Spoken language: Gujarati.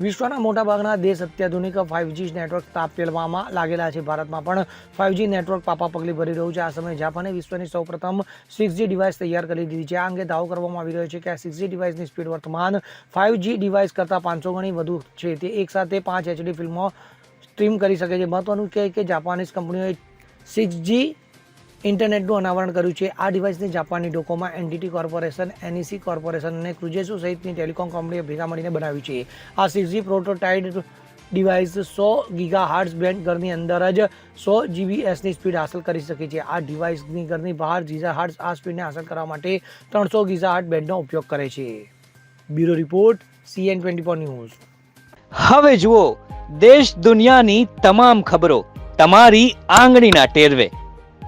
વિશ્વના મોટાભાગના દેશ અત્યાધુનિક ફાઇવજી નેટવર્ક સ્થાપવામાં લાગેલા છે. ભારતમાં પણ ફાઇવજી નેટવર્ક પાપા પગલી ભરી રહ્યું છે. આ સમયે જાપાને વિશ્વની સૌપ્રથમ સિક્સ ડિવાઇસ તૈયાર કરી દીધી છે. આ અંગે દાવો કરવામાં આવી રહ્યો છે કે આ સિક્સ ડિવાઇસની સ્પીડ વર્તમાન ફાઇવજી ડિવાઇસ કરતાં પાંચસો ગણી વધુ છે. તે એકસાથે પાંચ એચડી ફિલ્મો સ્ટ્રીમ કરી શકે છે. મહત્વનું કહે કે જાપાનીઝ કંપનીઓએ સિક્સ જી ઇન્ટરનેટનું અનાવરણ કર્યું છે. આ ડિવાઇસને જાપાનની Docomo NTT corporation NEC corporation અને ક્રુજેસુ સહિતની ટેલિકોમ કંપનીએ ભેગા મળીને બનાવ્યું છે. આ સિક્સ જી પ્રોટોટાઇડ ડિવાઇસ સો ગીગા હાર્ટ્સ બેન્ડ ઘરની અંદર જ સો જીબીએસની સ્પીડ હાંસલ કરી શકે છે. આ ડિવાઇસની ઘરની બહાર ગીઝા હાર્ટ્સ આ સ્પીડને હાંસલ કરવા માટે ત્રણસો ગીઝા હાર્ટ બેન્ડનો ઉપયોગ કરે છે. Bureau report CN twenty four news. હવે જુઓ, દેશ દુનિયાની તમામ ખબરો તમારી આંગળીના ટેરવે.